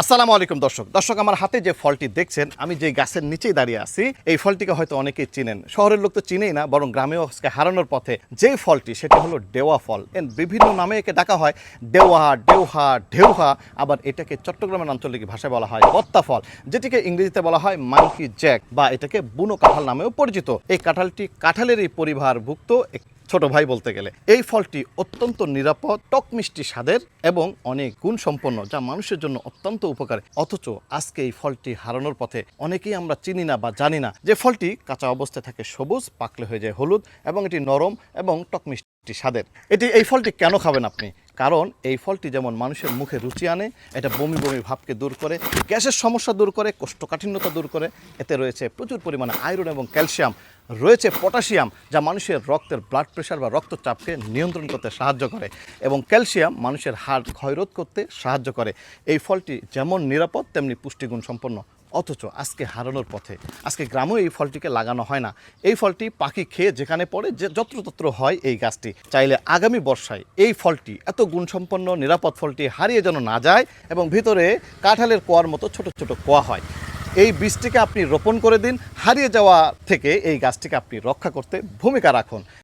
আসসালামু আলাইকুম দর্শক। দর্শক, আমার হাতে যে ফলটি দেখছেন, আমি যে গাছের নিচেই দাঁড়িয়ে আছি, এই ফলটিকে হয়তো অনেকেই চিনেন। শহরের লোক তো চিনেই না, বরং গ্রামেও আজকে হারানোর পথে যে ফলটি, সেটি হলো ডেওয়া ফল। এর বিভিন্ন নামে একে ডাকা হয় ডেওয়া ডেউহা, ঢেউহা, আবার এটাকে চট্টগ্রামের আঞ্চলিক ভাষায় বলা হয় বত্তা ফল, যেটিকে ইংরেজিতে বলা হয় মাংকি জ্যাক, বা এটাকে বুনো কাঁঠাল নামেও পরিচিত। এই কাঁঠালটি কাঁঠালেরই পরিবারভুক্ত ছোট ভাই বলতে গেলে। এই ফলটি অত্যন্ত নিরাপদ, টক মিষ্টি স্বাদের এবং অনেক গুণ সম্পন্ন যা মানুষের জন্য অত্যন্ত উপকারী। অথচ আজকে এই ফলটি হারানোর পথে অনেকেই আমরা চিনি না বা জানি না। যে ফলটি কাঁচা অবস্থায় থাকে সবুজ, পাকলে হয়ে যায় হলুদ এবং এটি নরম এবং টক মিষ্টি স্বাদের। এটি এই ফলটি কেন খাবেন আপনি? কারণ এই ফলটি যেমন মানুষের মুখে রুচি আনে, এটা বমি বমি ভাবকে দূর করে, গ্যাসের সমস্যা দূর করে, কোষ্ঠকাঠিন্যতা দূর করে, এতে রয়েছে প্রচুর পরিমাণে আয়রন এবং ক্যালসিয়াম, রয়েছে পটাশিয়াম, যা মানুষের রক্তের ব্লাড প্রেশার বা রক্তচাপকে নিয়ন্ত্রণ করতে সাহায্য করে এবং ক্যালসিয়াম মানুষের হাড় ক্ষয়রোধ করতে সাহায্য করে। এই ফলটি যেমন নিরাপদ, তেমনি পুষ্টিগুণ সম্পন্ন। অথচ আজকে হারানোর পথে। আজকে গ্রামেও এই ফলটিকে লাগানো হয় না। এই ফলটি পাখি খেয়ে যেখানে পড়ে যে যত্রতত্র হয় এই গাছটি। চাইলে আগামী বর্ষায় এই ফলটি, এত গুণসম্পন্ন, নিরাপদ ফলটি হারিয়ে যেন না যায় এবং ভিতরে কাঁঠালের কোয়ার মতো ছোট ছোট কোয়া হয়। এই বীজটিকে আপনি রোপণ করে দিন। হারিয়ে যাওয়া থেকে এই গাছটিকে আপনি রক্ষা করতে ভূমিকা রাখুন।